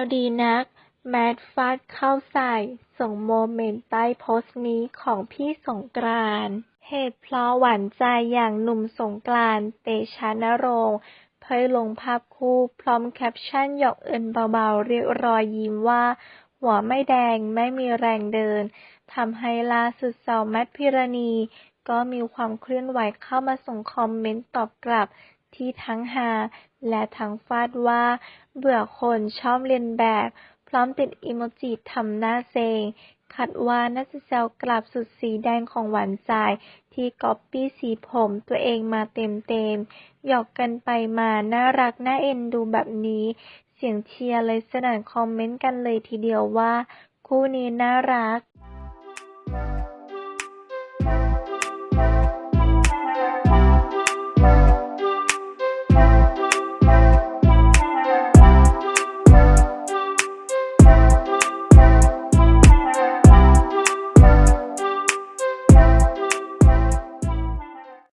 วดีนัก แมทฟาดเข้าใส่ ส่งโมเมนต์ใต้โพสต์นี้ของพี่สงกรานต์ เหตุเพราะหวานใจอย่างหนุ่มสงกรานต์ เตชะนรงค์เผยลงภาพคู่พร้อมแคปชั่นหยอกเอิญเบาๆ เรียกรอยยิ้มว่า หัวไม่แดงไม่มีแรงเดิน ทำให้ล่าสุดสาวแมทพิรณี ก็มีความเคลื่อนไหวเข้ามาส่งคอมเมนต์ตอบกลับ ที่ทั้งฮาและทั้งฟาดว่า เบื่อคนชอบเลียนแบบ พร้อมติดอิโมจิทำหน้าเซงคัดว่าน่าจะแซวกลับสุดสีแดงของหวานใจที่ก๊อปปี้สีผมตัวเองมาเต็มๆ หยอกกันไปมาน่ารักน่าเอ็นดูแบบนี้ เสียงเชียร์เลยสนั่นคอมเมนต์กันเลยทีเดียวว่า คู่นี้น่ารัก